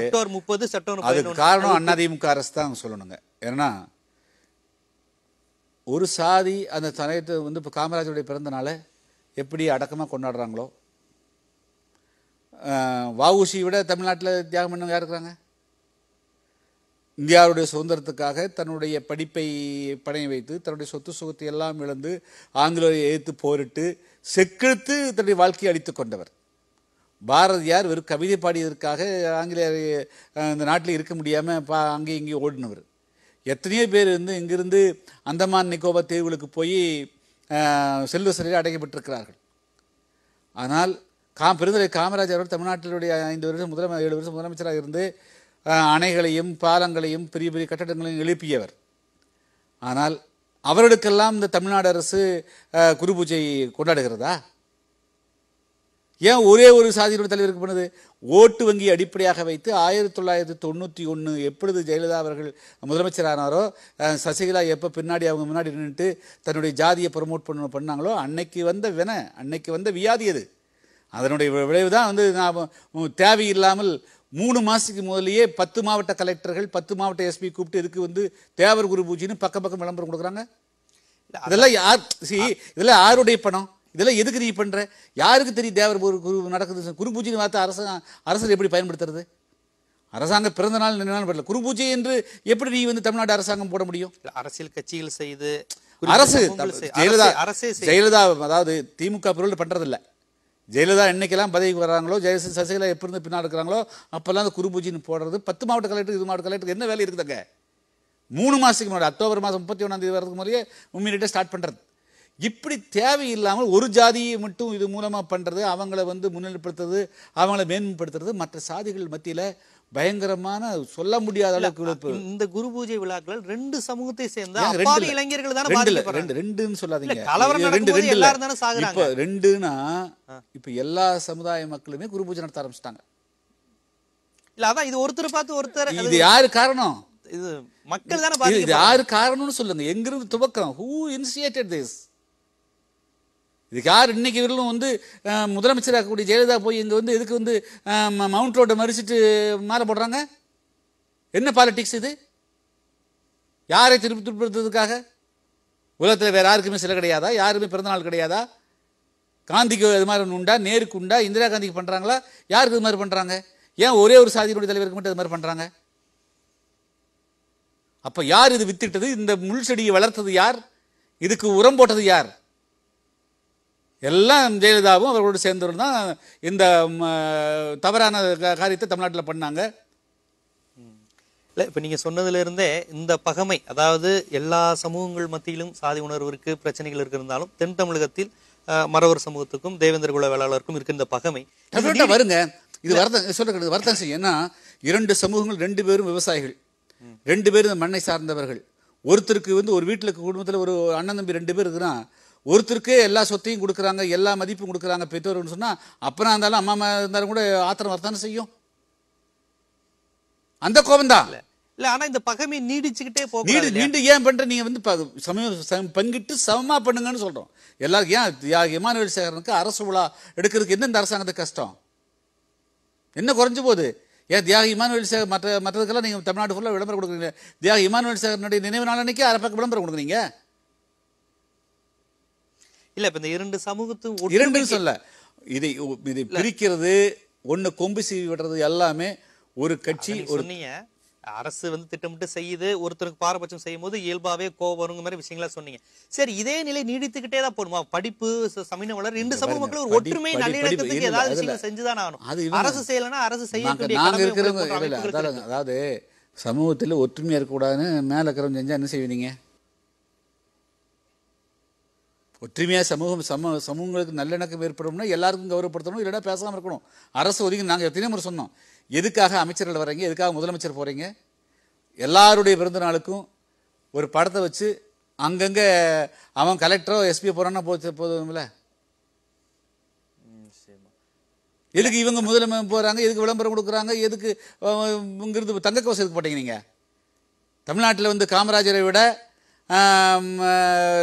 October முப்பது September அதுக்கு காரணம் அதிமுக அரசு தான் சொல்லணுங்க. ஏன்னா ஒரு சாதி அந்த தலையத்தை வந்து இப்போ காமராஜருடைய பிறந்தநாளை எப்படி அடக்கமாக கொண்டாடுறாங்களோ வஉசி விட தமிழ்நாட்டில் தியாகம் பண்ணவங்க யார் இருக்கிறாங்க? இந்தியாவுடைய சுதந்திரத்துக்காக தன்னுடைய படிப்பை பணைய வைத்து தன்னுடைய சொத்து சுகத்தை எல்லாம் இழந்து ஆங்கிலேயரை எதிர்த்து போரிட்டு செக்கெடுத்து தன்னுடைய வாழ்க்கையை அளித்துக் கொண்டவர். பாரதியார் வெறும் கவிதை பாடியதற்காக ஆங்கிலேயர் இந்த நாட்டில் இருக்க முடியாமல் பா அங்கேயும் இங்கேயும் ஓடினவர். எத்தனையோ பேர் வந்து இங்கிருந்து அந்தமான் நிக்கோபார் தீவுகளுக்கு போய் செல்வ சிறையில் அடைக்கப்பட்டிருக்கிறார்கள். ஆனால் கா பெருந்தலை காமராஜர் அவர் தமிழ்நாட்டினுடைய ஐந்து வருஷம் முதலமை ஏழு வருஷம் முதலமைச்சராக இருந்து அணைகளையும் பாலங்களையும் பெரிய பெரிய கட்டடங்களையும் எழுப்பியவர். ஆனால் அவர்களுக்கெல்லாம் இந்த தமிழ்நாடு அரசு குரு பூஜை கொண்டாடுகிறதா? ஏன் ஒரே ஒரு சாதியினுடைய தலைவருக்கு பண்ணுது ஓட்டு வங்கி அடிப்படையாக வைத்து ஆயிரத்தி தொள்ளாயிரத்தி தொண்ணூற்றி ஒன்று எப்பொழுது ஜெயலலிதா அவர்கள் முதலமைச்சரானாரோ சசிகலா எப்போ பின்னாடி அவங்க முன்னாடி நின்றுட்டு தன்னுடைய ஜாதியை ப்ரமோட் பண்ண பண்ணாங்களோ அன்னைக்கு வந்த வினை அன்னைக்கு வந்த வியாதி அது. அதனுடைய விளைவு தான் வந்து நான் தேவையில்லாமல் மூணு மாதத்துக்கு முதல்லயே பத்து மாவட்ட கலெக்டர்கள் பத்து மாவட்ட எஸ்பி கூப்பிட்டு இதுக்கு வந்து தேவர் குரு பூஜைன்னு பக்கம் பக்கம் விளம்பரம் கொடுக்குறாங்க? இதெல்லாம் யார் சி இதெல்லாம் யாருடைய பணம்? இதெல்லாம் எதுக்கு நீ பண்ற? யாருக்கு தெரியும் தேவர் குரு குரு நடக்குது? குரு பூஜைன்னு வார்த்தை அரசு அரசர் எப்படி பயன்படுத்துறது? அரசாங்க பிறந்த நாள் நினைவு வரல. குரு பூஜை என்று எப்படி நீ வந்து தமிழ்நாடு அரசாங்கம் போட முடியும்? அரசியல் கட்சிகள் செய்து அரசு ஜெயலலிதா அரசே- ஜெயலலிதா அதாவது திமுக பொருள் பண்றதில்ல. ஜெயலலிதா என்னைக்கெல்லாம் பதவிக்கு வர்றாங்களோ ஜெய சசிகலா எப்போ இருந்து பின்னால் இருக்கிறாங்களோ அப்போல்லாம் அந்த குரு பூஜைன்னு போடுறது பத்து மாவட்ட கலெக்டர் இது மாவட்ட கலெக்டர் என்ன வேலை இருக்குதுங்க? மூணு மாதத்துக்கு முன்னாடி அக்டோபர் மாதம் முப்பத்தி ஒன்றாம் தேதி வரதுக்கு முறையே உண்மையிட்ட ஸ்டார்ட் பண்ணுறது இப்படி தேவையில்லாமல் ஒரு ஜாதியை மட்டும் இது மூலமாக பண்ணுறது அவங்கள வந்து முன்னிலைப்படுத்துறது அவங்கள மேன்மைப்படுத்துறது மற்ற சாதிகள் மத்தியில் பயங்கரமான சொல்ல முடியாத அளவுக்கு. இந்த குரு பூஜை விழாக்கள் ரெண்டு சமூகத்தை சேர்ந்த அப்பாவி. இளைஞர்கள் தானே ரெண்டு ரெண்டுன்னு சொல்லாதீங்க கலவரம் ரெண்டு ரெண்டு. எல்லாரும் தானே சாகுறாங்க. இப்ப ரெண்டுனா இப்ப எல்லா சமுதாய மக்களுமே குரு பூஜை நடத்த ஆரம்பிச்சிட்டாங்க இல்ல அதான் இது ஒருத்தர் பார்த்து ஒருத்தர் இது யாரு காரணம் இது மக்கள் தானே இது- யாரு காரணம்னு சொல்லுங்க எங்கிருந்து துவக்கம் ஹூ இனிஷியேட்டட் திஸ் இதுக்கு யார் இன்னைக்கு வரலும் வந்து முதலமைச்சராகக்கூடிய முதலமைச்சராக இருக்கக்கூடிய ஜெயலலிதா போய் இங்கே வந்து எதுக்கு வந்து மவுண்ட் ரோட்டை மறிச்சிட்டு மாலை போடுறாங்க? என்ன பாலிட்டிக்ஸ் இது? யாரை திருப்பி திருப்படுத்துறதுக்காக உலகத்தில் வேறு யாருக்குமே சிலை கிடையாதா? யாருமே பிறந்தநாள் கிடையாதா? காந்திக்கு இது மாதிரி ஒன்று உண்டா? நேருக்கு உண்டா? இந்திரா காந்திக்கு பண்ணுறாங்களா யாருக்கு இது மாதிரி பண்ணுறாங்க ஏன் ஒரே ஒரு சாதியினுடைய தலைவருக்கு மட்டும் இது மாதிரி பண்ணுறாங்க அப்போ யார் இது வித்திட்டது இந்த முள் செடியை வளர்த்தது யார்? இதுக்கு உரம் போட்டது யார்? எல்லாம் ஜெயலலிதாவும் அவர்களோடு சேர்ந்தவர்கள் தான் இந்த தவறான காரியத்தை தமிழ்நாட்டில் பண்ணாங்க. இல்ல இப்ப நீங்க சொன்னதுல இருந்தே இந்த பகமை அதாவது எல்லா சமூகங்கள் மத்தியிலும் சாதி உணர்வு இருக்கு பிரச்சனைகள் இருக்கு இருந்தாலும் தென் தமிழகத்தில் மறவர் சமூகத்துக்கும் தேவேந்திர குல வேளாளருக்கும் இருக்கு இந்த பகமை. வருங்க இது வருத்தம் சொல்ல வருத்தம் செய்யும் ஏன்னா இரண்டு சமூகங்கள் ரெண்டு பேரும் விவசாயிகள். ரெண்டு பேரும் மண்ணை சார்ந்தவர்கள். ஒருத்தருக்கு வந்து ஒரு வீட்டில் குடும்பத்தில் ஒரு அண்ணன் தம்பி ரெண்டு பேர் இருக்குன்னா ஒருத்தருக்கு எல்லா சொத்தையும் கொடுக்குறாங்க எல்லா மதிப்பும் கொடுக்குறாங்க பெற்றோர்னு சொன்னா அப்பனா இருந்தாலும் அம்மா அம்மா இருந்தாலும் கூட ஆத்திரம் வரத்தானே செய்யும்? அந்த கோபம் தான் இல்ல ஆனா இந்த பகைமை நீடிச்சுக்கிட்டே போக நீண்டு நீண்டு ஏன் பண்ற? நீங்க வந்து ப- சமய சம- பங்கிட்டு சமமா பண்ணுங்கன்னு சொல்றோம். எல்லாருக்கும் ஏன் தியாகி இமானுவேல் சேகரனுக்கு அரசு விழா எடுக்கிறதுக்கு என்ன இந்த அரசாங்கத்துக்கு கஷ்டம்? என்ன குறைஞ்சு போகுது? ஏன் தியாகி இமானுவேல் சேகர் மற்ற மற்றதுக்கெல்லாம் நீங்க தமிழ்நாடு ஃபுல்லாக விளம்பரம் கொடுக்குறீங்க. தியாகி இமானுவேல் சேகரனுடைய நினைவு நாள் அன்னைக்கு அரை பக்கம் விளம்பரம் கொடுக்குறீங்க. இல்ல இப்ப இந்த இரண்டு சமூகத்தும் இரண்டுன்னு ஒற்றுமைக்கு- சொல்ல இதை இதை பிரிக்கிறது ஒண்ணு கொம்பு சீவி விடுறது எல்லாமே ஒரு கட்சி ஒரு அரசு வந்து திட்டமிட்டு செய்யுது ஒருத்தருக்கு பாரபட்சம் செய்யும் போது இயல்பாவே கோவம் வருங்க மாதிரி விஷயங்களா சொன்னீங்க. சரி இதே நிலை நீடித்துக்கிட்டே தான் போடுமா படிப்பு சமீன வளர் ரெண்டு சமூக மக்களும் ஒரு ஒற்றுமை நல்லிணக்கத்துக்கு ஏதாவது விஷயங்கள் செஞ்சுதான் ஆகணும். அரசு செய்யலைன்னா அரசு நாங்க கடமை இருக்கிறவங்க அதாவது சமூகத்தில் ஒற்றுமையா இருக்கக்கூடாதுன்னு மேல இருக்கிறவங்க செஞ்சா என்ன செய்வீங்க? ஒற்றுமையா சமூகம் சம சமூகங்களுக்கு நல்லிணக்கம் ஏற்படும்னா எல்லாருக்கும் கௌரவப்படுத்தணும் இல்லைன்னா பேசாம இருக்கணும். அரசு ஒதுக்கி நாங்க எத்தனை முறை சொன்னோம். எதுக்காக அமைச்சர்கள் வர்றீங்க எதுக்காக முதலமைச்சர் போறீங்க? எல்லாருடைய பிறந்த நாளுக்கும் ஒரு படத்தை வச்சு அங்கங்க அவன் கலெக்டரோ எஸ்பி போறான்னா போச்சு போதும்ல? எதுக்கு இவங்க முதல்ல போறாங்க? எதுக்கு விளம்பரம் கொடுக்குறாங்க? எதுக்கு இங்கிருந்து தங்க கவசம் எதுக்கு போட்டீங்க நீங்க? தமிழ்நாட்டில் வந்து காமராஜரை விட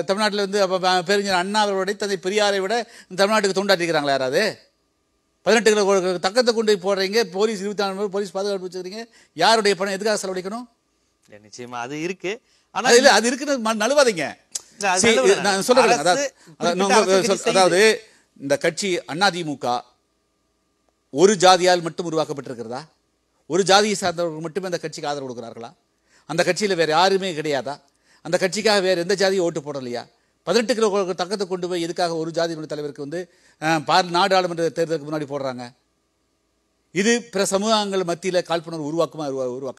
தமிழ்நாட்டில் வந்து அப்ப பேரறிஞர் தந்தை பெரியாரை விட தமிழ்நாட்டுக்கு தொண்டாட்டிக்கிறாங்களா யாராவது? பதினெட்டு கிலோ தக்கத்தை கொண்டு போய் போடுறீங்க போலீஸ் இருபத்தி நாலு போலீஸ் பாதுகாப்பு வச்சுக்கிறீங்க. யாருடைய பணம் எதுக்காக செலவழிக்கணும்? நிச்சயமா அது இருக்கு. ஆனா அது இல்ல அது இருக்குன்னு நழுவாதீங்க. நான். சொல்றேன் அதாவது இந்த கட்சி அதிமுக ஒரு ஜாதியால் மட்டும் உருவாக்கப்பட்டிருக்கிறதா? ஒரு ஜாதியை சார்ந்தவர்கள் மட்டுமே அந்த கட்சிக்கு ஆதரவு கொடுக்கிறார்களா? அந்த கட்சியில வேற யாருமே கிடையாதா? அந்த கட்சிக்காக வேறு எந்த ஜாதியும் ஓட்டு போடலையா? பதினெட்டு கிலோ தக்கத்தை கொண்டு போய் எதுக்காக ஒரு ஜாதியினுடைய தலைவருக்கு வந்து பார் நாடாளுமன்ற தேர்தலுக்கு முன்னாடி போடுறாங்க? இது பிற சமூகங்கள் மத்தியில் காழ்ப்புணர்வு உருவாக்குமா உருவாக்க